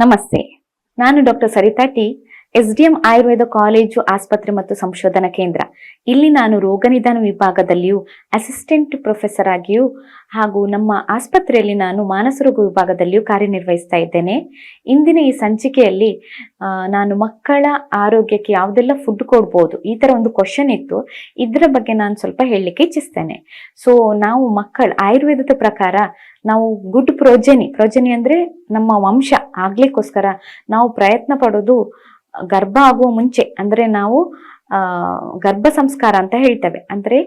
ನಮಸ್ತೆ. ನಾನು doctor Sarita T SDM Ayurveda college ಆಸ್ಪತ್ರೆ ಮತ್ತು ಸಂಶೋಧನಾ ಕೇಂದ್ರ. ಇಲ್ಲಿ ನಾನು ರೋಗ ನಿದಾನ ವಿಭಾಗದಲ್ಲಿಯೂ ಅಸಿಸ್ಟೆಂಟ್ ಪ್ರೊಫೆಸರ್ ಆಗಿಯೂ ಹಾಗೂ ನಮ್ಮ ಆಸ್ಪತ್ರೆಯಲ್ಲಿ ನಾನು ಮಾನಸ ರೋಗ ವಿಭಾಗದಲ್ಲಿಯೂ ಕಾರ್ಯನಿರ್ವಹಿಸ್ತಾ ಇದ್ದೇನೆ. ಇಂದಿನ ಈ ಸಂಚಿಕೆಯಲ್ಲಿ ನಾನು ಮಕ್ಕಳ ಆರೋಗ್ಯಕ್ಕೆ ಯಾವುದೆಲ್ಲ ಫುಡ್ ಕೊಡ್ಬೋದು, ಈ ಥರ ಒಂದು ಕ್ವಶನ್ ಇತ್ತು. ಇದರ ಬಗ್ಗೆ ನಾನು ಸ್ವಲ್ಪ ಹೇಳಲಿಕ್ಕೆ ಇಚ್ಛಿಸ್ತೇನೆ. ಸೊ ನಾವು ಮಕ್ಕಳ ಆಯುರ್ವೇದದ ಪ್ರಕಾರ ನಾವು ಗುಡ್ ಪ್ರೋಜನಿ ಪ್ರೋಜನಿ ಅಂದ್ರೆ ನಮ್ಮ ವಂಶ. ಆಗ್ಲಿಕ್ಕೋಸ್ಕರ ನಾವು ಪ್ರಯತ್ನ ಪಡೋದು ಗರ್ಭ ಆಗುವ ಮುಂಚೆ. ಅಂದ್ರೆ ನಾವು ಗರ್ಭ ಸಂಸ್ಕಾರ ಅಂತ ಹೇಳ್ತೇವೆ. ಅಂದ್ರೆ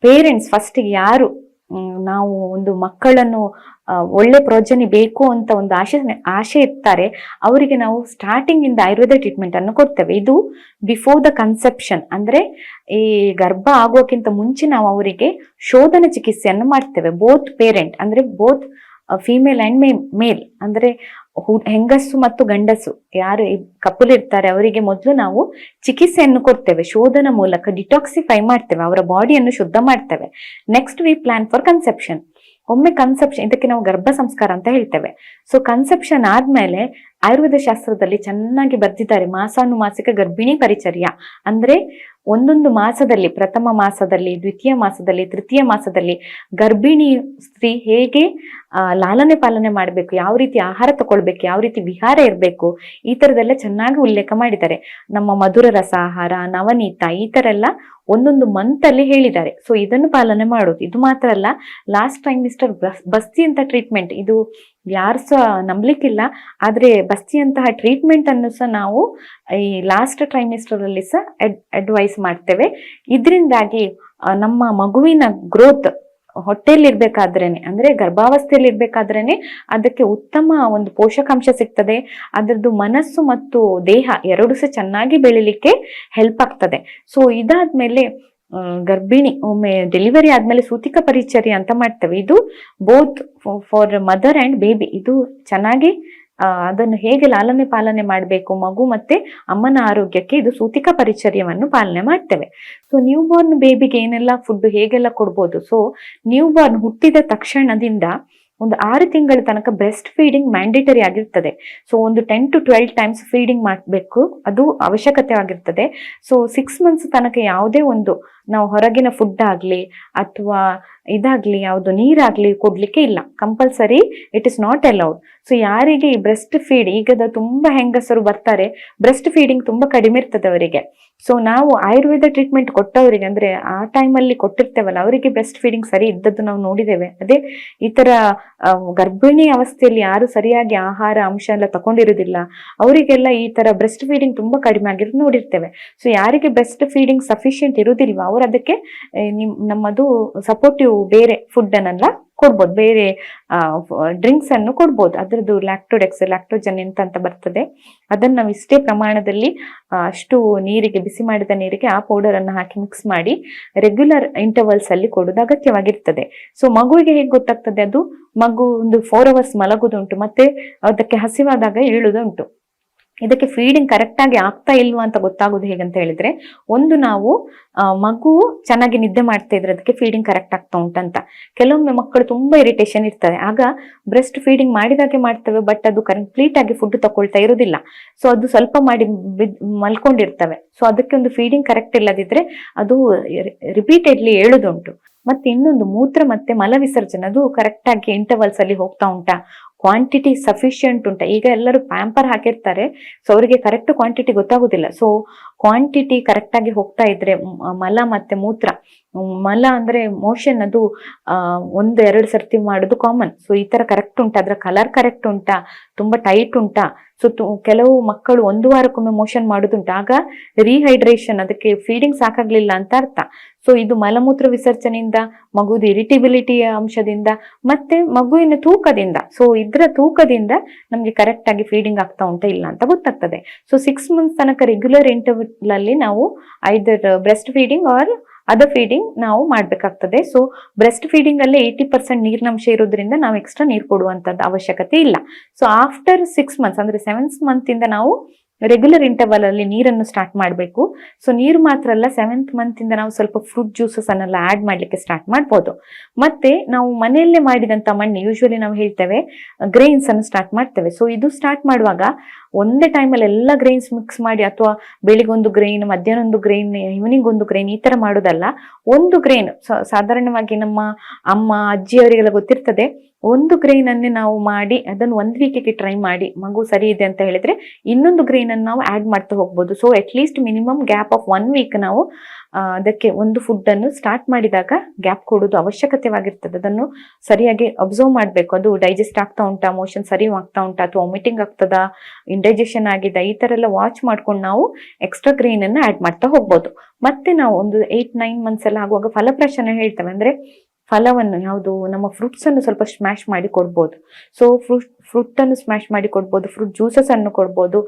ಪೇರೆಂಟ್ಸ್ ಫಸ್ಟ್ ಯಾರು ನಾವು ಒಂದು ಮಕ್ಕಳನ್ನು ಒಳ್ಳೆ ಪ್ರೋಜನಿ ಬೇಕು ಅಂತ ಒಂದು ಆಶೆ ಆಶೆ ಇರ್ತಾರೆ. ಅವರಿಗೆ ನಾವು ಸ್ಟಾರ್ಟಿಂಗ್ ಇಂದ ಆಯುರ್ವೇದ ಟ್ರೀಟ್ಮೆಂಟ್ ಅನ್ನು ಕೊಡ್ತೇವೆ. ಇದು ಬಿಫೋರ್ ದ ಕನ್ಸೆಪ್ಷನ್ ಅಂದ್ರೆ ಈ ಗರ್ಭ ಆಗೋಕ್ಕಿಂತ ಮುಂಚೆ ನಾವು ಅವರಿಗೆ ಶೋಧನ ಚಿಕಿತ್ಸೆಯನ್ನು ಮಾಡ್ತೇವೆ. ಬೋತ್ ಪೇರೆಂಟ್ ಅಂದ್ರೆ both female and may male ಅಂದ್ರೆ ಹೆಂಗಸು ಮತ್ತು ಗಂಡಸು ಯಾರು ಕಪಲ್ ಇರ್ತಾರೆ, ಅವರಿಗೆ ಮೊದಲು ನಾವು ಚಿಕಿತ್ಸೆಯನ್ನು ಕೊಡ್ತೇವೆ. ಶೋಧನ ಮೂಲಕ ಡಿಟಾಕ್ಸಿಫೈ ಮಾಡ್ತೇವೆ. ಅವರ ಬಾಡಿಯನ್ನು ಶುದ್ಧ ಮಾಡ್ತೇವೆ. Next we plan for conception ಒಮ್ಮೆ ಕನ್ಸೆಪ್ಷನ್ ಇದಕ್ಕೆ ನಾವು ಗರ್ಭ ಸಂಸ್ಕಾರ ಅಂತ ಹೇಳ್ತೇವೆ. ಸೊ ಕನ್ಸೆಪ್ಷನ್ ಆದ್ಮೇಲೆ ಆಯುರ್ವೇದ ಶಾಸ್ತ್ರದಲ್ಲಿ ಚೆನ್ನಾಗಿ ಬರ್ದಿದ್ದಾರೆ. ಮಾಸಾನುಮಾಸಿಕ ಗರ್ಭಿಣಿ ಪರಿಚರ್ಯ. ಅಂದ್ರೆ ಒಂದೊಂದು ಮಾಸದಲ್ಲಿ, ಪ್ರಥಮ ಮಾಸದಲ್ಲಿ, ದ್ವಿತೀಯ ಮಾಸದಲ್ಲಿ, ತೃತೀಯ ಮಾಸದಲ್ಲಿ ಗರ್ಭಿಣಿ ಸ್ತ್ರೀ ಹೇಗೆ ಲಾಲನೆ ಪಾಲನೆ ಮಾಡಬೇಕು, ಯಾವ ರೀತಿ ಆಹಾರ ತಗೊಳ್ಬೇಕು ಯಾವ ರೀತಿ ವಿಹಾರ ಇರಬೇಕು, ಈ ತರದೆಲ್ಲ ಚೆನ್ನಾಗಿ ಉಲ್ಲೇಖ ಮಾಡಿದ್ದಾರೆ. ನಮ್ಮ ಮಧುರ ರಸ ಆಹಾರ, ನವನೀತ, ಈ ತರ ಎಲ್ಲ ಒಂದೊಂದು ಮಂತ್ ಅಲ್ಲಿ ಹೇಳಿದ್ದಾರೆ. ಸೊ ಇದನ್ನು ಪಾಲನೆ ಮಾಡೋದು. ಇದು ಮಾತ್ರ ಅಲ್ಲ ಲಾಸ್ಟ್ ಟೈಮ್ ಮಿಸ್ಟರ್ ಬಸ್ತಿ ಅಂತ ಟ್ರೀಟ್ಮೆಂಟ್ ಇದು ಯಾರು ಸಹ ನಂಬ್ಲಿಕ್ಕಿಲ್ಲ, ಆದ್ರೆ ಬಸ್ತಿಯಂತಹ ಟ್ರೀಟ್ಮೆಂಟ್ ಅನ್ನು ಸಹ ನಾವು ಈ ಲಾಸ್ಟ್ ಟ್ರೈಮಿಸ್ಟರಲ್ಲಿ ಸಹ ಅಡ್ ಅಡ್ವೈಸ್ ಮಾಡ್ತೇವೆ. ಇದರಿಂದಾಗಿ ನಮ್ಮ ಮಗುವಿನ ಗ್ರೋತ್ ಹೊಟ್ಟೆಯಲ್ಲಿ ಇರ್ಬೇಕಾದ್ರೇನೆ ಅಂದ್ರೆ ಗರ್ಭಾವಸ್ಥೆಯಲ್ಲಿ ಇರ್ಬೇಕಾದ್ರೇನೆ ಅದಕ್ಕೆ ಉತ್ತಮ ಒಂದು ಪೋಷಕಾಂಶ ಸಿಗ್ತದೆ. ಅದರದ್ದು ಮನಸ್ಸು ಮತ್ತು ದೇಹ ಎರಡು ಸಹ ಚೆನ್ನಾಗಿ ಬೆಳಿಲಿಕ್ಕೆ ಹೆಲ್ಪ್ ಆಗ್ತದೆ. ಸೊ ಇದಾದ್ಮೇಲೆ ಗರ್ಭಿಣಿ, ಒಮ್ಮೆ ಡೆಲಿವರಿ ಆದ್ಮೇಲೆ ಸೂತಿಕ ಪರಿಚರ್ಯ ಅಂತ ಮಾಡ್ತೇವೆ. ಇದು both for mother and baby ಇದು ಚೆನ್ನಾಗಿ ಅದನ್ನು ಹೇಗೆ ಲಾಲನೆ ಪಾಲನೆ ಮಾಡಬೇಕು, ಮಗು ಮತ್ತೆ ಅಮ್ಮನ ಆರೋಗ್ಯಕ್ಕೆ ಇದು ಸೂತಿಕ ಪರಿಚರ್ಯವನ್ನು ಪಾಲನೆ ಮಾಡ್ತೇವೆ. ಸೊ ನ್ಯೂ ಬಾರ್ನ್ ಬೇಬಿಗೆ ಏನೆಲ್ಲ ಫುಡ್ ಹೇಗೆಲ್ಲ ಕೊಡ್ಬೋದು? ಸೊ ನ್ಯೂ ಬಾರ್ನ್ ಹುಟ್ಟಿದ ತಕ್ಷಣದಿಂದ ಒಂದು ಆರು ತಿಂಗಳ ತನಕ ಬ್ರೆಸ್ಟ್ ಫೀಡಿಂಗ್ ಮ್ಯಾಂಡೇಟರಿ ಆಗಿರ್ತದೆ. ಸೊ ಒಂದು ten to twelve times feeding ಮಾಡಬೇಕು. ಅದು ಅವಶ್ಯಕತೆ ಆಗಿರ್ತದೆ. ಸೊ ಸಿಕ್ಸ್ ಮಂತ್ಸ್ ತನಕ ಯಾವುದೇ ಒಂದು ನಾವು ಹೊರಗಿನ ಫುಡ್ ಆಗಲಿ ಅಥವಾ ಇದಾಗ್ಲಿ ಯಾವುದು ನೀರಾಗ್ಲಿ ಕೊಡಲಿಕ್ಕೆ ಇಲ್ಲ. Compulsory it is not allowed so ಯಾರಿಗೆ ಈ ಬ್ರೆಸ್ಟ್ ಫೀಡ್ ಈಗದ ತುಂಬಾ ಹೆಂಗಸರು ಬರ್ತಾರೆ ಬ್ರೆಸ್ಟ್ ಫೀಡಿಂಗ್ ತುಂಬಾ ಕಡಿಮೆ ಇರ್ತದೆ ಅವರಿಗೆ. ಸೊ ನಾವು ಆಯುರ್ವೇದ ಟ್ರೀಟ್ಮೆಂಟ್ ಕೊಟ್ಟವರಿಗೆ ಅಂದ್ರೆ ಆ ಟೈಮಲ್ಲಿ ಕೊಟ್ಟಿರ್ತೇವಲ್ಲ, ಅವರಿಗೆ ಬ್ರೆಸ್ಟ್ ಫೀಡಿಂಗ್ ಸರಿ ಇದ್ದದ್ದು ನಾವು ನೋಡಿದ್ದೇವೆ. ಅದೇ ಈ ಥರ ಗರ್ಭಿಣಿ ಅವಸ್ಥೆಯಲ್ಲಿ ಯಾರು ಸರಿಯಾಗಿ ಆಹಾರ, ಅಂಶ ಎಲ್ಲ ತಗೊಂಡಿರೋದಿಲ್ಲ ಅವರಿಗೆಲ್ಲ ಈ ಥರ ಬ್ರೆಸ್ಟ್ ಫೀಡಿಂಗ್ ತುಂಬಾ ಕಡಿಮೆ ಆಗಿರೋದು ನೋಡಿರ್ತೇವೆ. ಸೊ ಯಾರಿಗೆ ಬ್ರೆಸ್ಟ್ ಫೀಡಿಂಗ್ ಸಫಿಶಿಯಂಟ್ ಇರುವುದಿಲ್ವಾ ಅವರು ಅದಕ್ಕೆ ನಿಮ್, ನಮ್ಮದು ಸಪೋರ್ಟಿವ್ ಬೇರೆ ಫುಡ್ ಅನ್ನೆಲ್ಲ ಕೊಡ್ಬೋದು. ಬೇರೆ ಡ್ರಿಂಕ್ಸ್ ಅನ್ನು ಕೊಡ್ಬೋದು. ಅದರದ್ದು ಲ್ಯಾಕ್ಟೋಡೆಕ್ಸ್ ಲ್ಯಾಕ್ಟೋಜನ್ ಎಂತ ಬರ್ತದೆ. ಅದನ್ನ ನಾವು ಇಷ್ಟೇ ಪ್ರಮಾಣದಲ್ಲಿ ಅಷ್ಟು ನೀರಿಗೆ, ಬಿಸಿ ಮಾಡಿದ ನೀರಿಗೆ ಆ ಪೌಡರ್ ಅನ್ನು ಹಾಕಿ ಮಿಕ್ಸ್ ಮಾಡಿ ರೆಗ್ಯುಲರ್ ಇಂಟರ್ವಲ್ಸ್ ಅಲ್ಲಿ ಕೊಡೋದು ಅಗತ್ಯವಾಗಿರ್ತದೆ. ಸೊ ಮಗುವಿಗೆ ಹೇಗೆ ಗೊತ್ತಾಗ್ತದೆ ಅದು? ಮಗು ಒಂದು ಫೋರ್ ಅವರ್ಸ್ ಮಲಗುದುಂಟು, ಮತ್ತೆ ಅದಕ್ಕೆ ಹಸಿವಾದಾಗ ಇಳುದುಂಟು. ಇದಕ್ಕೆ ಫೀಡಿಂಗ್ ಕರೆಕ್ಟ್ ಆಗಿ ಆಗ್ತಾ ಇಲ್ವಾ ಅಂತ ಗೊತ್ತಾಗೋದು ಹೇಗಂತ ಹೇಳಿದ್ರೆ, ಒಂದು ನಾವು ಮಗು ಚೆನ್ನಾಗಿ ನಿದ್ದೆ ಮಾಡ್ತಾ ಇದ್ರೆ ಅದಕ್ಕೆ ಫೀಡಿಂಗ್ ಕರೆಕ್ಟ್ ಆಗ್ತಾ ಉಂಟಂತ. ಕೆಲವೊಮ್ಮೆ ಮಕ್ಕಳು ತುಂಬಾ ಇರಿಟೇಷನ್ ಇರ್ತದೆ ಆಗ ಬ್ರೆಸ್ಟ್ ಫೀಡಿಂಗ್ ಮಾಡಿದಾಗೆ ಮಾಡ್ತವೆ ಬಟ್ ಅದು ಕಂಪ್ಲೀಟ್ ಆಗಿ ಫುಡ್ ತಗೊಳ್ತಾ ಇರೋದಿಲ್ಲ. ಸೊ ಅದು ಸ್ವಲ್ಪ ಮಾಡಿ ಮಲ್ಕೊಂಡಿರ್ತವೆ. ಸೊ ಅದಕ್ಕೆ ಒಂದು ಫೀಡಿಂಗ್ ಕರೆಕ್ಟ್ ಇಲ್ಲದಿದ್ರೆ ಅದು ರಿಪೀಟೆಡ್ಲಿ ಹೇಳುದುಂಟು ಮತ್ತೆ ಇನ್ನೊಂದು ಮೂತ್ರ ಮತ್ತೆ ಮಲ ವಿಸರ್ಜನೆ, ಅದು ಕರೆಕ್ಟ್ ಆಗಿ ಇಂಟರ್ವಲ್ಸ್ ಅಲ್ಲಿ ಹೋಗ್ತಾ ಉಂಟಾ. ಕ್ವಾಂಟಿಟಿ ಸಫಿಶಿಯಂಟ್ ಉಂಟ. ಈಗ ಎಲ್ಲರೂ ಪ್ಯಾಂಪರ್ ಹಾಕಿರ್ತಾರೆ. ಸೊ ಅವರಿಗೆ ಕರೆಕ್ಟ್ ಕ್ವಾಂಟಿಟಿ ಗೊತ್ತಾಗುದಿಲ್ಲ. ಸೊ ಕ್ವಾಂಟಿಟಿ ಕರೆಕ್ಟ್ ಆಗಿ ಹೋಗ್ತಾ ಇದ್ರೆ ಮಲ ಮತ್ತೆ ಮೂತ್ರ. ಮಲ ಅಂದ್ರೆ ಮೋಷನ್ ಅದು ಒಂದು ಎರಡು ಸರ್ತಿ ಮಾಡೋದು ಕಾಮನ್ ಸೊ ಈ ತರ ಕರೆಕ್ಟ್ ಉಂಟಾ. ಅದ್ರ ಕಲರ್ ಕರೆಕ್ಟ್ ಉಂಟಾ? ತುಂಬಾ ಟೈಟ್ ಉಂಟಾ? ಸೊ ಕೆಲವು ಮಕ್ಕಳು ಒಂದು ವಾರಕ್ಕೊಮ್ಮೆ ಮೋಷನ್ ಮಾಡುದುಂಟು. ಆಗ ರೀಹೈಡ್ರೇಷನ್ ಅದಕ್ಕೆ ಫೀಡಿಂಗ್ ಸಾಕಾಗ್ಲಿಲ್ಲ ಅಂತ ಅರ್ಥ. ಸೊ ಇದು ಮಲಮೂತ್ರ ವಿಸರ್ಜನೆಯಿಂದ ಮಗುದು ಇರಿಟಿಬಿಲಿಟಿಯ ಅಂಶದಿಂದ, ಮತ್ತೆ ಮಗುವಿನ ತೂಕದಿಂದ. ಸೊ ಇದ್ರ ತೂಕದಿಂದ ನಮ್ಗೆ ಕರೆಕ್ಟ್ ಆಗಿ ಫೀಡಿಂಗ್ ಆಗ್ತಾ ಉಂಟಾ ಇಲ್ಲ ಅಂತ ಗೊತ್ತಾಗ್ತದೆ. ಸೊ ಸಿಕ್ಸ್ ಮಂತ್ಸ್ ತನಕ ರೆಗ್ಯುಲರ್ ಇಂಟರ್ವಲ್ ಅಲ್ಲಿ ನಾವು either breast feeding or other feeding ನಾವು ಮಾಡ್ಬೇಕಾಗ್ತದೆ. ಸೊ ಬ್ರೆಸ್ಟ್ ಫೀಡಿಂಗ್ ಅಲ್ಲಿ ಏಯ್ಟಿ ಪರ್ಸೆಂಟ್ ನೀರಿನಂಶ ಇರೋದ್ರಿಂದ ನಾವು ಎಕ್ಸ್ಟ್ರಾ ನೀರು ಕೊಡುವಂತದ್ದು ಅವಶ್ಯಕತೆ ಇಲ್ಲ. ಸೊ ಆಫ್ಟರ್ ಸಿಕ್ಸ್ ಮಂತ್ಸ್ ಅಂದ್ರೆ ಸೆವೆಂತ್ ಮಂತ್ ಇಂದ ನಾವು ರೆಗ್ಯುಲರ್ ಇಂಟರ್ವಲ್ ಅಲ್ಲಿ ನೀರನ್ನು ಸ್ಟಾರ್ಟ್ ಮಾಡಬೇಕು. ಸೊ ನೀರು ಮಾತ್ರ ಅಲ್ಲ ಸೆವೆಂತ್ ಮಂತ್ ಇಂದ ನಾವು ಸ್ವಲ್ಪ ಫ್ರೂಟ್ ಜ್ಯೂಸಸ್ ಅನ್ನೆಲ್ಲ ಆಡ್ ಮಾಡ್ಲಿಕ್ಕೆ ಸ್ಟಾರ್ಟ್ ಮಾಡ್ಬೋದು. ಮತ್ತೆ ನಾವು ಮನೆಯಲ್ಲೇ ಮಾಡಿದಂತ ಮಣ್ಣು ಯೂಶುವಲಿ ನಾವು ಹೇಳ್ತೇವೆ ಗ್ರೈನ್ಸ್ ಅನ್ನು ಸ್ಟಾರ್ಟ್ ಮಾಡ್ತೇವೆ. ಸೊ ಇದು ಸ್ಟಾರ್ಟ್ ಮಾಡುವಾಗ ಒಂದೇ ಟೈಮಲ್ಲಿ ಎಲ್ಲ ಗ್ರೈನ್ಸ್ ಮಿಕ್ಸ್ ಮಾಡಿ ಅಥವಾ ಬೆಳಿಗ್ಗೆ ಒಂದು ಗ್ರೈನ್ ಮಧ್ಯಾಹ್ನ ಒಂದು ಗ್ರೈನ್ ಈವ್ನಿಂಗ್ ಒಂದು ಗ್ರೈನ್ ಈ ತರ ಮಾಡೋದಲ್ಲ. ಒಂದು ಗ್ರೈನ್ ಸಾಧಾರಣವಾಗಿ ನಮ್ಮ ಅಮ್ಮ, ಅಜ್ಜಿ ಅವರಿಗೆಲ್ಲ ಗೊತ್ತಿರ್ತದೆ. ಒಂದು ಗ್ರೈನ್ ಅನ್ನೇ ನಾವು ಮಾಡಿ ಅದನ್ನು ಒಂದು ವೀಕಿಗೆ ಟ್ರೈ ಮಾಡಿ ಮಗು ಸರಿ ಇದೆ ಅಂತ ಹೇಳಿದ್ರೆ ಇನ್ನೊಂದು ಗ್ರೈನ್ ಅನ್ನು ನಾವು ಆಡ್ ಮಾಡ್ತಾ ಹೋಗ್ಬೋದು. So at least minimum gap of one week ನಾವು ಅದಕ್ಕೆ ಒಂದು ಫುಡ್ ಅನ್ನು ಸ್ಟಾರ್ಟ್ ಮಾಡಿದಾಗ ಗ್ಯಾಪ್ ಕೊಡೋದು ಅವಶ್ಯಕತೆವಾಗಿರ್ತದೆ. ಅದನ್ನು ಸರಿಯಾಗಿ ಅಬ್ಸರ್ವ್ ಮಾಡಬೇಕು. ಅದು ಡೈಜೆಸ್ಟ್ ಆಗ್ತಾ ಉಂಟಾ ಮೋಷನ್ ಸರಿ ಆಗ್ತಾ ಉಂಟಾ, ಅಥವಾ ವಾಮಿಟಿಂಗ್ ಆಗ್ತದ ಇಂಡೈಜೆಷನ್ ಆಗಿದೆ, ಈ ತರ ಎಲ್ಲ ವಾಚ್ ಮಾಡ್ಕೊಂಡು ನಾವು ಎಕ್ಸ್ಟ್ರಾ ಗ್ರೈನ್ ಅನ್ನ ಆಡ್ ಮಾಡ್ತಾ ಹೋಗ್ಬೋದು. ಮತ್ತೆ ನಾವು ಒಂದು ಏಟ್ ನೈನ್ ಮಂತ್ಸ್ ಎಲ್ಲ ಆಗುವಾಗ ಫಲಪ್ರಶನ ಹೇಳ್ತೇವೆ. ಅಂದ್ರೆ ಫಲವನ್ನು, ಯಾವುದು, ನಮ್ಮ ಫ್ರೂಟ್ಸ್ ಅನ್ನು ಸ್ವಲ್ಪ ಸ್ಮ್ಯಾಶ್ ಮಾಡಿ ಕೊಡ್ಬೋದು. ಸೊ ಫ್ರೂಟ್ ಫ್ರೂಟ್ ಅನ್ನು ಸ್ಮ್ಯಾಶ್ ಮಾಡಿ ಕೊಡ್ಬೋದು, ಫ್ರೂಟ್ ಜ್ಯೂಸಸ್ ಅನ್ನು ಕೊಡ್ಬೋದು.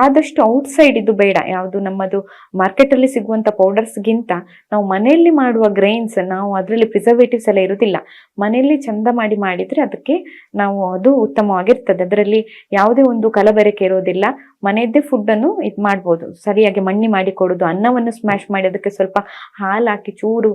ಆದಷ್ಟು ಔಟ್ಸೈಡ್ ಇದು ಬೇಡ. ಯಾವುದು ನಮ್ಮದು ಮಾರ್ಕೆಟ್ ಅಲ್ಲಿ ಸಿಗುವಂತ ಪೌಡರ್ಸ್ ಗಿಂತ ನಾವು ಮನೆಯಲ್ಲಿ ಮಾಡುವ ಗ್ರೈನ್ಸ್ ನಾವು ಅದರಲ್ಲಿ ಪ್ರಿಸರ್ವೇಟಿವ್ಸ್ ಎಲ್ಲ ಇರುವುದಿಲ್ಲ ಮನೆಯಲ್ಲಿ ಚಂದ ಮಾಡಿ ಮಾಡಿದ್ರೆ ಅದಕ್ಕೆ ನಾವು ಅದು ಉತ್ತಮವಾಗಿರ್ತದೆ. ಅದರಲ್ಲಿ ಯಾವುದೇ ಒಂದು ಕಲಬೆರಕೆ ಇರೋದಿಲ್ಲ. ಮನೆಯದ್ದೇ ಫುಡ್ ಅನ್ನು ಇದು ಮಾಡ್ಬೋದು. ಸರಿಯಾಗಿ ಮಣ್ಣಿ ಮಾಡಿ ಕೊಡುದು, ಅನ್ನವನ್ನು ಸ್ಮ್ಯಾಶ್ ಮಾಡಿ ಅದಕ್ಕೆ ಸ್ವಲ್ಪ ಹಾಲು ಹಾಕಿ, ಚೂರು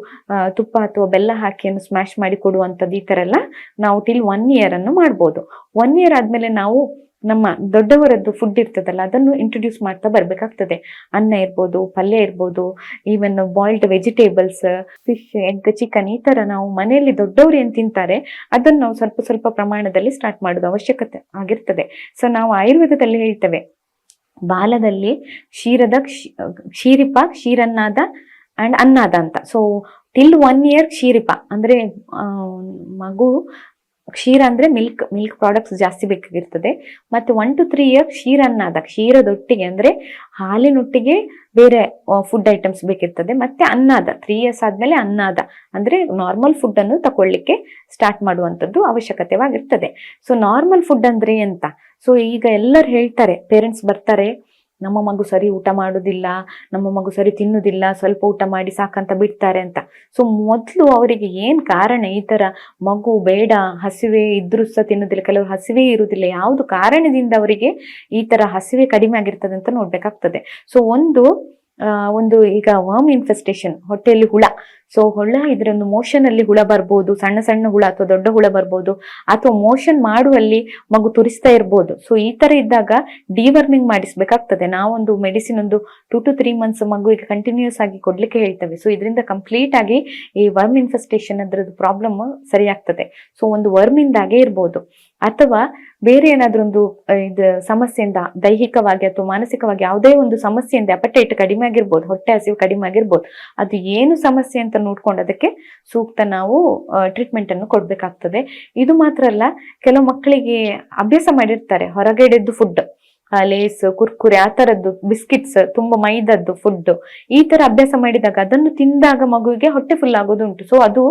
ತುಪ್ಪ ಅಥವಾ ಬೆಲ್ಲ ಹಾಕಿ ಸ್ಮ್ಯಾಶ್ ಮಾಡಿ ಕೊಡುವಂಥದ್ದು ಈ ಥರ ಎಲ್ಲ ನಾವು ಟಿಲ್ ಒನ್ ಇಯರ್ ಅನ್ನು ಮಾಡ್ಬೋದು. ಒನ್ ಇಯರ್ ಆದ್ಮೇಲೆ ನಾವು ನಮ್ಮ ದೊಡ್ಡವರದ್ದು ಫುಡ್ ಇರ್ತದಲ್ಲ, ಅದನ್ನು ಇಂಟ್ರೊಡ್ಯೂಸ್ ಮಾಡ್ತಾ ಬರ್ಬೇಕಾಗ್ತದೆ. ಅನ್ನ ಇರ್ಬೋದು, ಪಲ್ಯ ಇರ್ಬೋದು even boiled vegetables fish egg chicken ಈ ತರ ನಾವು ಮನೆಯಲ್ಲಿ ದೊಡ್ಡವರು ಏನ್ ತಿಂತಾರೆ, ಅದನ್ನು ನಾವು ಸ್ವಲ್ಪ ಸ್ವಲ್ಪ ಪ್ರಮಾಣದಲ್ಲಿ ಸ್ಟಾರ್ಟ್ ಮಾಡೋದು ಅವಶ್ಯಕತೆ ಆಗಿರ್ತದೆ. ಸೊ ನಾವು ಆಯುರ್ವೇದದಲ್ಲಿ ಹೇಳ್ತೇವೆ, ಬಾಲದಲ್ಲಿ ಕ್ಷೀರದ ಕ್ಷಿ- ಕ್ಷೀರಿಪ, ಕ್ಷೀರನ್ನಾದ ಅಂಡ್ ಅನ್ನಾದ ಅಂತ. ಸೊ ಟಿಲ್ ಒನ್ ಇಯರ್ ಕ್ಷೀರಿಪ. ಅಂದ್ರೆ ಮಗು ಕ್ಷೀರ ಅಂದ್ರೆ ಮಿಲ್ಕ್ ಮಿಲ್ಕ್ ಪ್ರಾಡಕ್ಟ್ಸ್ ಜಾಸ್ತಿ ಬೇಕಾಗಿರ್ತದೆ. ಮತ್ತೆ ಒನ್ ಟು ತ್ರೀ ಇಯರ್ ಕ್ಷೀರ ಅನ್ನದ ಕ್ಷೀರದೊಟ್ಟಿಗೆ ಅಂದ್ರೆ ಹಾಲಿನೊಟ್ಟಿಗೆ ಬೇರೆ ಫುಡ್ ಐಟಮ್ಸ್ ಬೇಕಿರ್ತದೆ. ಮತ್ತೆ ಅನ್ನದ ತ್ರೀ ಇಯರ್ಸ್ ಆದ್ಮೇಲೆ ಅನ್ನದ, ಅಂದ್ರೆ ನಾರ್ಮಲ್ ಫುಡ್ ಅನ್ನು ತಕೊಳ್ಳಿಕ್ಕೆ ಸ್ಟಾರ್ಟ್ ಮಾಡುವಂತದ್ದು ಅವಶ್ಯಕತೆವಾಗಿರ್ತದೆ. ಸೊ ನಾರ್ಮಲ್ ಫುಡ್ ಅಂದ್ರೆ ಎಂತ? ಸೊ ಈಗ ಎಲ್ಲರು ಹೇಳ್ತಾರೆ ಪೇರೆಂಟ್ಸ್ ಬರ್ತಾರೆ ನಮ್ಮ ಮಗು ಸರಿ ಊಟ ಮಾಡುದಿಲ್ಲ, ನಮ್ಮ ಮಗು ಸರಿ ತಿನ್ನುದಿಲ್ಲ, ಸ್ವಲ್ಪ ಊಟ ಮಾಡಿ ಸಾಕಂತ ಬಿಡ್ತಾರೆ ಅಂತ. ಸೊ ಮೊದಲು ಅವರಿಗೆ ಏನ್ ಕಾರಣ ಈ ತರ ಮಗು ಬೇಡ, ಹಸಿವೆ ಇದ್ರೂ ಸಹ ತಿನ್ನುದಿಲ್ಲ, ಕೆಲವರು ಹಸಿವೆ ಇರುವುದಿಲ್ಲ ಯಾವುದು ಕಾರಣದಿಂದ ಅವರಿಗೆ ಈ ತರ ಹಸಿವೆ ಕಡಿಮೆ ಆಗಿರ್ತದೆ ಅಂತ ನೋಡ್ಬೇಕಾಗ್ತದೆ. ಸೊ ಒಂದು ಒಂದು ಈಗ ವರ್ಮ್ ಇನ್ಫೆಸ್ಟೇಷನ್ ಹೊಟ್ಟೆಯಲ್ಲಿ ಹುಳ. ಸೊ ಹುಳ ಇದ್ರೆ ಒಂದು ಮೋಷನ್ ಅಲ್ಲಿ ಹುಳ ಬರ್ಬೋದು ಸಣ್ಣ ಸಣ್ಣ ಹುಳ ಅಥವಾ ದೊಡ್ಡ ಹುಳ ಬರ್ಬೋದು ಅಥವಾ ಮೋಷನ್ ಮಾಡುವಲ್ಲಿ ಮಗು ತುರಿಸ್ತಾ ಇರ್ಬೋದು. ಸೊ ಈ ತರ ಇದ್ದಾಗ ಡಿವರ್ಮಿಂಗ್ ಮಾಡಿಸ್ಬೇಕಾಗ್ತದೆ. ನಾವೊಂದು ಮೆಡಿಸಿನ್ ಒಂದು ಟೂ ಟು ತ್ರೀ ಮಂತ್ಸ್ ಮಗುವಿಗೆ ಕಂಟಿನ್ಯೂಸ್ ಆಗಿ ಕೊಡ್ಲಿಕ್ಕೆ ಹೇಳ್ತೇವೆ. ಸೊ ಇದರಿಂದ ಕಂಪ್ಲೀಟ್ ಆಗಿ ಈ ವರ್ಮ್ ಇನ್ಫೆಸ್ಟೇಷನ್ ಅದ್ರದ್ದು ಪ್ರಾಬ್ಲಮ್ ಸರಿಯಾಗ್ತದೆ. ಸೊ ಒಂದು ವರ್ಮ್ ಇಂದಾಗೆ ಇರ್ಬೋದು. ಅಥವಾ ಬೇರೆ ಏನಾದ್ರೂ ಒಂದು ಆ, ಇದು ಸಮಸ್ಯೆಯಿಂದ ದೈಹಿಕವಾಗಿ ಅಥವಾ ಮಾನಸಿಕವಾಗಿ ಯಾವುದೇ ಒಂದು ಸಮಸ್ಯೆಯಿಂದ ಅಪಟೈಟ್ ಕಡಿಮೆ ಆಗಿರ್ಬೋದು ಹೊಟ್ಟೆ ಹಸಿವು ಕಡಿಮೆ ಆಗಿರ್ಬೋದು ಅದು ಏನು ಸಮಸ್ಯೆ ಅಂತ ನೋಡ್ಕೊಂಡು ಅದಕ್ಕೆ ಸೂಕ್ತ ನಾವು ಟ್ರೀಟ್ಮೆಂಟ್ ಅನ್ನು ಕೊಡ್ಬೇಕಾಗ್ತದೆ. ಇದು ಮಾತ್ರ ಅಲ್ಲ, ಕೆಲವು ಮಕ್ಕಳಿಗೆ ಅಭ್ಯಾಸ ಮಾಡಿರ್ತಾರೆ ಹೊರಗಡೆದ್ದು ಫುಡ್ ಲೇಸ್ ಕುರ್ಕುರೆ, ಆ ತರದ್ದು ಬಿಸ್ಕಿಟ್ಸ್, ತುಂಬಾ ಮೈದದ್ದು ಫುಡ್ ಈ ತರ ಅಭ್ಯಾಸ ಮಾಡಿದಾಗ ಅದನ್ನು ತಿಂದಾಗ ಮಗುವಿಗೆ ಹೊಟ್ಟೆ ಫುಲ್ ಆಗೋದುಂಟು. ಸೊ ಅದು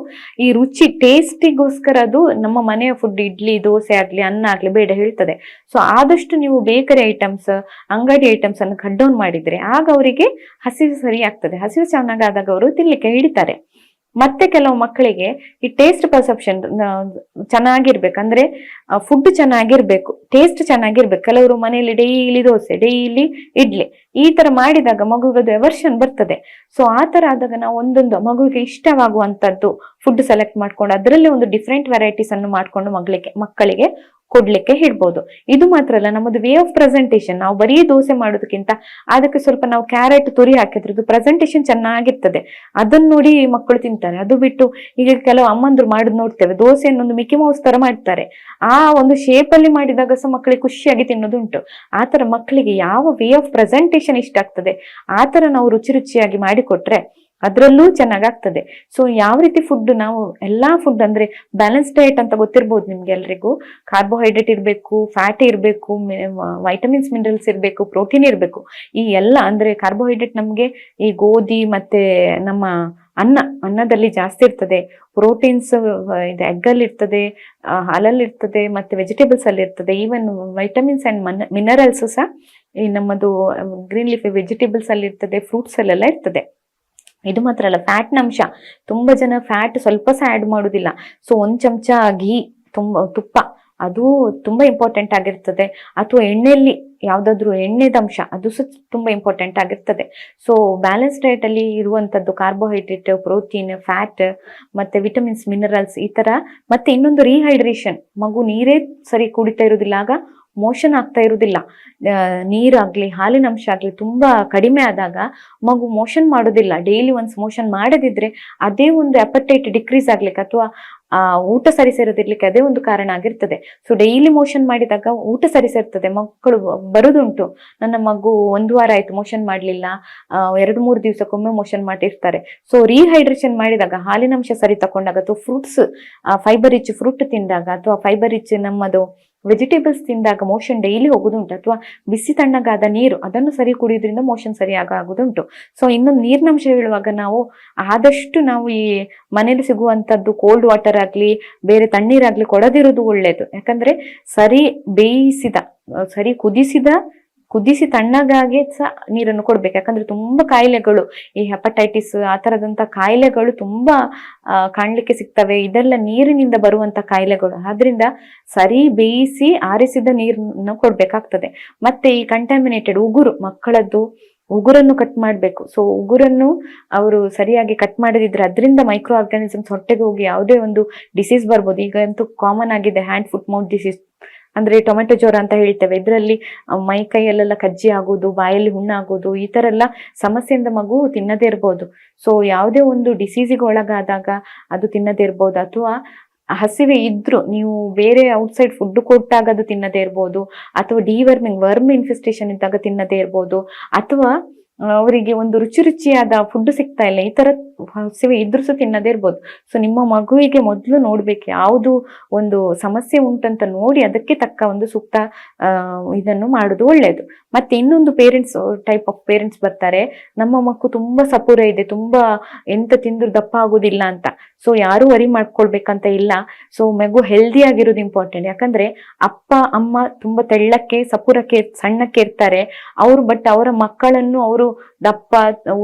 ಈ ರುಚಿ ಟೇಸ್ಟಿಗೋಸ್ಕರ ಅದು ನಮ್ಮ ಮನೆಯ ಫುಡ್ ಇಡ್ಲಿ, ದೋಸೆ ಆಗ್ಲಿ, ಅನ್ನ ಆಗ್ಲಿ ಬೇಡ ಹೇಳ್ತದೆ. ಸೊ ಆದಷ್ಟು ನೀವು ಬೇಕರಿ ಐಟಮ್ಸ್ ಅಂಗಡಿ ಐಟಮ್ಸ್ ಅನ್ನು ಕಟ್ ಡೌನ್ ಮಾಡಿದ್ರೆ ಆಗ ಅವರಿಗೆ ಹಸಿವು ಸರಿ ಆಗ್ತದೆ ಹಸಿವು ಚೆನ್ನಾಗಾದಾಗ ಅವರು ತಿನ್ಲಿಕ್ಕೆ ಹಿಡಿತಾರೆ ಮತ್ತೆ ಕೆಲವು ಮಕ್ಕಳಿಗೆ ಈ ಟೇಸ್ಟ್ ಪರ್ಸೆಪ್ಷನ್ ಚೆನ್ನಾಗಿರ್ಬೇಕು. ಅಂದ್ರೆ ಫುಡ್ ಚೆನ್ನಾಗಿರ್ಬೇಕು. ಟೇಸ್ಟ್ ಚೆನ್ನಾಗಿರ್ಬೇಕು. ಕೆಲವರು ಮನೆಯಲ್ಲಿ ಡೈಲಿ ದೋಸೆ ಡೈಲಿ ಇಡ್ಲಿ, ಈ ತರ ಮಾಡಿದಾಗ ಮಗುವಿಗೆ ಅದು ಎವರ್ಷನ್ ಬರ್ತದೆ. ಸೊ ಆ ತರ ಆದಾಗ ನಾವು ಒಂದೊಂದು ಮಗುವಿಗೆ ಇಷ್ಟವಾಗುವಂತದ್ದು ಫುಡ್ ಸೆಲೆಕ್ಟ್ ಮಾಡ್ಕೊಂಡು, ಅದರಲ್ಲಿ ಒಂದು ಡಿಫ್ರೆಂಟ್ ವೆರೈಟೀಸ್ ಅನ್ನು ಮಾಡ್ಕೊಂಡು ಮಗಳಿಗೆ, ಮಕ್ಕಳಿಗೆ ಕೊಡ್ಲಿಕ್ಕೆ ಹೇಳ್ಬೋದು ಇದು ಮಾತ್ರ ಅಲ್ಲ, ನಮ್ಮದು ವೇ ಆಫ್ ಪ್ರೆಸೆಂಟೇಷನ್ ನಾವು ಬರೀ ದೋಸೆ ಮಾಡೋದಕ್ಕಿಂತ ಅದಕ್ಕೆ ಸ್ವಲ್ಪ ನಾವು ಕ್ಯಾರೆಟ್ ತುರಿ ಹಾಕಿದ್ರದ್ದು ಪ್ರೆಸೆಂಟೇಷನ್ ಚೆನ್ನಾಗಿರ್ತದೆ. ಅದನ್ನ ನೋಡಿ ಮಕ್ಕಳು ತಿಂತಾರೆ. ಅದು ಬಿಟ್ಟು ಈಗ ಕೆಲವು ಅಮ್ಮಂದ್ರು ಮಾಡುದು ನೋಡ್ತೇವೆ. ದೋಸೆಯನ್ನು ಒಂದು ಮಿಕ್ಕಿ ಮೌಸ್ ತರ ಮಾಡ್ತಾರೆ. ಆ ಒಂದು ಶೇಪ್ ಅಲ್ಲಿ ಮಾಡಿದಾಗ ಸಹ ಮಕ್ಕಳಿಗೆ ಖುಷಿಯಾಗಿ ತಿನ್ನೋದುಂಟು. ಆತರ ಮಕ್ಕಳಿಗೆ ಯಾವ ವೇ ಆಫ್ ಪ್ರೆಸೆಂಟೇಷನ್ ಇಷ್ಟ ಆಗ್ತದೆ ಆತರ ತರ ನಾವು ರುಚಿ ರುಚಿಯಾಗಿ ಮಾಡಿಕೊಟ್ರೆ ಅದರಲ್ಲೂ ಚೆನ್ನಾಗಾಗ್ತದೆ. ಸೊ ಯಾವ ರೀತಿ ಫುಡ್ ನಾವು ಎಲ್ಲಾ ಫುಡ್ ಅಂದ್ರೆ ಬ್ಯಾಲೆನ್ಸ್ ಡಯಟ್ ಅಂತ ಗೊತ್ತಿರ್ಬೋದು ನಿಮ್ಗೆ ಎಲ್ರಿಗೂ. ಕಾರ್ಬೋಹೈಡ್ರೇಟ್ ಇರಬೇಕು ಫ್ಯಾಟ್ ಇರಬೇಕು ವೈಟಮಿನ್ಸ್ ಮಿನರಲ್ಸ್ ಇರಬೇಕು ಪ್ರೋಟೀನ್ ಇರಬೇಕು. ಈ ಎಲ್ಲ ಅಂದ್ರೆ ಕಾರ್ಬೋಹೈಡ್ರೇಟ್ ನಮ್ಗೆ ಈ ಗೋಧಿ ಮತ್ತೆ ನಮ್ಮ ಅನ್ನ, ಅನ್ನದಲ್ಲಿ ಜಾಸ್ತಿ ಇರ್ತದೆ. ಪ್ರೋಟೀನ್ಸ್ ಇದು ಎಗ್ಗಲ್ಲಿ ಇರ್ತದೆ ಹಾಲಲ್ಲಿ ಇರ್ತದೆ, ಮತ್ತೆ ವೆಜಿಟೇಬಲ್ಸ್ ಅಲ್ಲಿ ಇರ್ತದೆ. ಈವನ್ ವೈಟಮಿನ್ಸ್ ಅಂಡ್ ಮಿನರಲ್ಸ್ ಸಹ ಈ ನಮ್ಮದು ಗ್ರೀನ್ ಲೀಫ್ ವೆಜಿಟೇಬಲ್ಸ್ ಅಲ್ಲಿ ಇರ್ತದೆ ಫ್ರೂಟ್ಸ್ ಅಲ್ಲೆಲ್ಲ ಇರ್ತದೆ. ಇದು ಮಾತ್ರ ಅಲ್ಲ ಫ್ಯಾಟ್ನ ಅಂಶ. ತುಂಬಾ ಜನ ಫ್ಯಾಟ್ ಸ್ವಲ್ಪ ಸಹ ಆ್ಯಡ್ ಮಾಡೋದಿಲ್ಲ. ಸೊ ಒಂದು ಚಮಚ ಘೀ, ತುಂಬ, ತುಪ್ಪ, ಅದು ತುಂಬಾ ಇಂಪಾರ್ಟೆಂಟ್ ಆಗಿರ್ತದೆ. ಅಥವಾ ಎಣ್ಣೆಯಲ್ಲಿ ಯಾವುದಾದ್ರೂ ಎಣ್ಣೆದ ಅಂಶ, ಅದು ಸಹ ತುಂಬ ಇಂಪಾರ್ಟೆಂಟ್ ಆಗಿರ್ತದೆ. ಸೊ ಬ್ಯಾಲೆನ್ಸ್ ಡಯಟಲ್ಲಿ ಇರುವಂಥದ್ದು ಕಾರ್ಬೋಹೈಡ್ರೇಟ್ ಪ್ರೋಟೀನ್ ಫ್ಯಾಟ್ ಮತ್ತು ವಿಟಮಿನ್ಸ್ ಮಿನರಲ್ಸ್ ಈ ಥರ ಮತ್ತೆ ಇನ್ನೊಂದು ರೀಹೈಡ್ರೇಷನ್ ಮಗು ನೀರೇ ಸರಿ ಕುಡಿತಾ ಇರೋದಿಲ್ಲ, ಆಗ ಮೋಷನ್ ಆಗ್ತಾ ಇರುವುದಿಲ್ಲ. ನೀರಾಗ್ಲಿ, ಹಾಲಿನ ಅಂಶ ಆಗ್ಲಿ ತುಂಬಾ ಕಡಿಮೆ ಆದಾಗ ಮಗು ಮೋಷನ್ ಮಾಡೋದಿಲ್ಲ ಡೈಲಿ ಒನ್ಸ್ ಮೋಷನ್ ಮಾಡದಿದ್ರೆ ಅದೇ ಒಂದು ಅಪಟೈಟ್ ಡಿಕ್ರೀಸ್ ಆಗ್ಲಿಕ್ಕೆ ಅಥವಾ ಊಟ ಸರಿ ಸೇರದಿರ್ಲಿಕ್ಕೆ ಅದೇ ಒಂದು ಕಾರಣ ಆಗಿರ್ತದೆ. ಸೊ, ಡೈಲಿ ಮೋಷನ್ ಮಾಡಿದಾಗ ಊಟ ಸರಿ ಸೇರ್ತದೆ ಮಕ್ಕಳು ಬರುದುಂಟು. ನನ್ನ ಮಗು ಒಂದು ವಾರ ಆಯ್ತು ಮೋಷನ್ ಮಾಡಲಿಲ್ಲ. ಎರಡು ಮೂರು ದಿವಸಕ್ಕೊಮ್ಮೆ ಮೋಷನ್ ಮಾಡಿರ್ತಾರೆ ಸೊ ರೀಹೈಡ್ರೇಷನ್ ಮಾಡಿದಾಗ ಹಾಲಿನಂಶ ಸರಿ ತಕೊಂಡಾಗ ಅಥವಾ ಫ್ರೂಟ್ಸ್ ಫೈಬರ್ ರಿಚ್ ಫ್ರೂಟ್ ತಿಂದಾಗ ಅಥವಾ ಫೈಬರ್ ರಿಚ್ ನಮ್ಮದು ವೆಜಿಟೇಬಲ್ಸ್ ತಿಂದಾಗ ಮೋಷನ್ ಡೈಲಿ ಹೋಗುದುಂಟು ಅಥವಾ ಬಿಸಿ ತಣ್ಣಗಾದ ನೀರು, ಅದನ್ನು ಸರಿ ಕುಡಿಯೋದ್ರಿಂದ ಮೋಷನ್ ಸರಿಯಾಗ ಆಗುದುಂಟು. ಸೊ ಇನ್ನೊಂದು ನೀರಿನ ಅಂಶ ಹೇಳುವಾಗ ನಾವು ಆದಷ್ಟು ನಾವು ಈ ಮನೇಲಿ ಸಿಗುವಂತದ್ದು ಕೋಲ್ಡ್ ವಾಟರ್ ಆಗ್ಲಿ, ಬೇರೆ ತಣ್ಣೀರಾಗ್ಲಿ ಕೊಡದಿರೋದು ಒಳ್ಳೇದು. ಯಾಕಂದ್ರೆ ಸರಿ ಬೇಯಿಸಿದ, ಸರಿ ಕುದಿಸಿದ ಕುದಿಸಿ ತಣ್ಣಗಾಗೆ ಸಹ ನೀರನ್ನು ಕೊಡ್ಬೇಕು. ಯಾಕಂದ್ರೆ ತುಂಬಾ ಕಾಯಿಲೆಗಳು, ಈ ಹೆಪಟೈಟಿಸ್ ಆ ತರದಂತ ಕಾಯಿಲೆಗಳು ತುಂಬಾ ಕಾಣ್ಲಿಕ್ಕೆ ಸಿಗ್ತವೆ. ಇದೆಲ್ಲ ನೀರಿನಿಂದ ಬರುವಂತ ಕಾಯಿಲೆಗಳು. ಆದ್ರಿಂದ ಸರಿ ಬೇಯಿಸಿ ಆರಿಸಿದ ನೀರನ್ನು ಕೊಡ್ಬೇಕಾಗ್ತದೆ. ಮತ್ತೆ ಈ ಕಂಟಾಮಿನೇಟೆಡ್ ಉಗುರು, ಮಕ್ಕಳದ್ದು ಉಗುರನ್ನು ಕಟ್ ಮಾಡಬೇಕು. ಸೊ ಉಗುರನ್ನು ಅವರು ಸರಿಯಾಗಿ ಕಟ್ ಮಾಡದಿದ್ರೆ ಅದರಿಂದ ಮೈಕ್ರೋ ಆರ್ಗಾನಿಸಮ್ಸ್ ಹೊಟ್ಟೆಗೆ ಹೋಗಿ ಯಾವುದೇ ಒಂದು ಡಿಸೀಸ್ ಬರ್ಬೋದು. ಈಗ ಅಂತೂ ಕಾಮನ್ ಆಗಿದೆ ಹ್ಯಾಂಡ್ ಫುಟ್ ಮೌತ್ ಡಿಸೀಸ್ ಅಂದ್ರೆ ಟೊಮೆಟೊ ಜ್ವರ ಅಂತ ಹೇಳ್ತೇವೆ. ಇದರಲ್ಲಿ ಮೈ ಕೈಯಲ್ಲೆಲ್ಲ ಕಜ್ಜಿ ಆಗೋದು, ಬಾಯಲ್ಲಿ ಹುಣ್ಣಾಗೋದು, ಈ ತರ ಎಲ್ಲ ಸಮಸ್ಯೆಯಿಂದ ಮಗು ತಿನ್ನದೇ ಇರ್ಬೋದು. ಸೊ ಯಾವುದೇ ಒಂದು ಡಿಸೀಸಿಗೆ ಒಳಗಾದಾಗ ಅದು ತಿನ್ನದೇ ಇರ್ಬೋದು. ಅಥವಾ ಹಸಿವೆ ಇದ್ರು ನೀವು ಬೇರೆ ಔಟ್ಸೈಡ್ ಫುಡ್ ಕೊಟ್ಟಾಗ ಅದು ತಿನ್ನದೇ ಇರ್ಬೋದು. ಅಥವಾ ಡಿವರ್ಮಿಂಗ್ ವರ್ಮ್ ಇನ್ಫೆಸ್ಟೇಷನ್ ಇದ್ದಾಗ ತಿನ್ನದೇ ಇರ್ಬೋದು. ಅಥವಾ ಅವರಿಗೆ ಒಂದು ರುಚಿ ರುಚಿಯಾದ ಫುಡ್ ಸಿಗ್ತಾ ಇಲ್ಲ. ಈ ತರ ಸೇವೆ ಇದ್ರು ಸಹ ತಿನ್ನದೇ ಇರ್ಬೋದು. ಸೊ ನಿಮ್ಮ ಮಗುವಿಗೆ ಮೊದಲು ನೋಡ್ಬೇಕು ಯಾವುದು ಒಂದು ಸಮಸ್ಯೆ ಉಂಟಂತ ನೋಡಿ ಅದಕ್ಕೆ ತಕ್ಕ ಒಂದು ಸೂಕ್ತ ಇದನ್ನು ಮಾಡುದು ಒಳ್ಳೆಯದು ಮತ್ತೆ ಇನ್ನೊಂದು ಪೇರೆಂಟ್ಸ್ ಟೈಪ್ ಆಫ್ ಪೇರೆಂಟ್ಸ್ ಬರ್ತಾರೆ. ನಮ್ಮ ಮಕ್ಕಳು ತುಂಬಾ ಸಪೂರ ಇದೆ, ತುಂಬಾ ಎಂತ ತಿಂದ್ರು ದಪ್ಪ ಆಗೋದಿಲ್ಲ ಅಂತ. ಸೊ ಯಾರು ವರಿ ಮಾಡ್ಕೊಳ್ಬೇಕಂತ ಇಲ್ಲ. ಸೊ ಮಗು ಹೆಲ್ದಿ ಆಗಿರೋದು ಇಂಪಾರ್ಟೆಂಟ್ ಯಾಕಂದ್ರೆ ಅಪ್ಪ, ಅಮ್ಮ ತುಂಬಾ ತೆಳ್ಳಕ್ಕೆ, ಸಪೂರಕ್ಕೆ, ಸಣ್ಣಕ್ಕೆ ಇರ್ತಾರೆ. ಅವರು ಬಟ್ ಅವರ ಮಕ್ಕಳನ್ನು ಅವರು ದಪ್ಪ,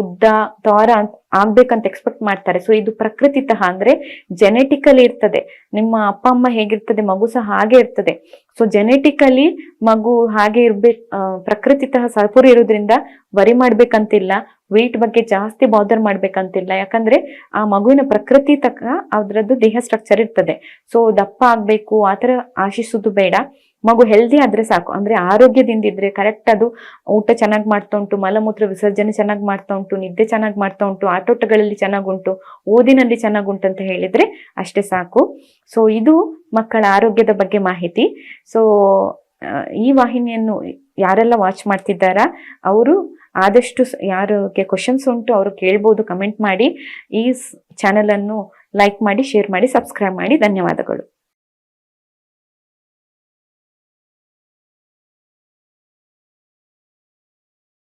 ಉದ್ದ, ತ್ವರ ಆಗ್ಬೇಕಂತ ಎಕ್ಸ್ಪೆಕ್ಟ್ ಮಾಡ್ತಾರೆ. ಸೊ ಇದು ಪ್ರಕೃತಿ ತಹ ಅಂದ್ರೆ ಜೆನೆಟಿಕಲಿ ಇರ್ತದೆ. ನಿಮ್ಮ ಅಪ್ಪ, ಅಮ್ಮ ಹೇಗಿರ್ತದೆ, ಮಗು ಸಹ ಹಾಗೆ ಇರ್ತದೆ. ಸೊ ಜೆನೆಟಿಕಲಿ ಮಗು ಹಾಗೆ ಇರ್ಬೇಕು ಪ್ರಕೃತಿತಃ ಸಪೂರ ಇರೋದ್ರಿಂದ ವರಿ ಮಾಡ್ಬೇಕಂತಿಲ್ಲ ವೆಯ್ಟ್ ಬಗ್ಗೆ ಜಾಸ್ತಿ ಬಾದರ್ ಮಾಡ್ಬೇಕಂತಿಲ್ಲ. ಯಾಕಂದ್ರೆ ಆ ಮಗುವಿನ ಪ್ರಕೃತಿ ತಕ್ಕ ಅದ್ರದ್ದು ದೇಹ ಸ್ಟ್ರಕ್ಚರ್ ಇರ್ತದೆ. ಸೊ ದಪ್ಪ ಆಗ್ಬೇಕು ಆತರ ಆಶಿಸುದು ಬೇಡ. ಮಗು ಹೆಲ್ದಿ ಆದ್ರೆ ಸಾಕು. ಅಂದ್ರೆ ಆರೋಗ್ಯದಿಂದ ಇದ್ರೆ ಕರೆಕ್ಟ್ ಅದು. ಊಟ ಚೆನ್ನಾಗಿ ಮಾಡ್ತಾ ಉಂಟು, ಮಲಮೂತ್ರ ವಿಸರ್ಜನೆ ಚೆನ್ನಾಗಿ ಮಾಡ್ತಾ ಉಂಟು, ನಿದ್ದೆ ಚೆನ್ನಾಗಿ ಮಾಡ್ತಾ ಉಂಟು, ಆಟೋಟಗಳಲ್ಲಿ ಚೆನ್ನಾಗುಂಟು ಓದಿನಲ್ಲಿ ಚೆನ್ನಾಗುಂಟು ಅಂತ ಹೇಳಿದ್ರೆ ಅಷ್ಟೇ ಸಾಕು. ಸೊ ಇದು ಮಕ್ಕಳ ಆರೋಗ್ಯದ ಬಗ್ಗೆ ಮಾಹಿತಿ. ಸೊ ಈ ವಾಹಿನಿಯನ್ನು ಯಾರೆಲ್ಲ ವಾಚ್ ಮಾಡ್ತಿದ್ದಾರ, ಅವರು ಆದಷ್ಟು ಯಾರಿಗೆ ಕ್ವಶನ್ಸ್ ಉಂಟು ಅವರು ಕೇಳ್ಬೋದು ಕಮೆಂಟ್ ಮಾಡಿ. ಈ ಚಾನೆಲ್ ಅನ್ನು ಲೈಕ್ ಮಾಡಿ ಶೇರ್ ಮಾಡಿ ಸಬ್ಸ್ಕ್ರೈಬ್ ಮಾಡಿ. ಧನ್ಯವಾದಗಳು.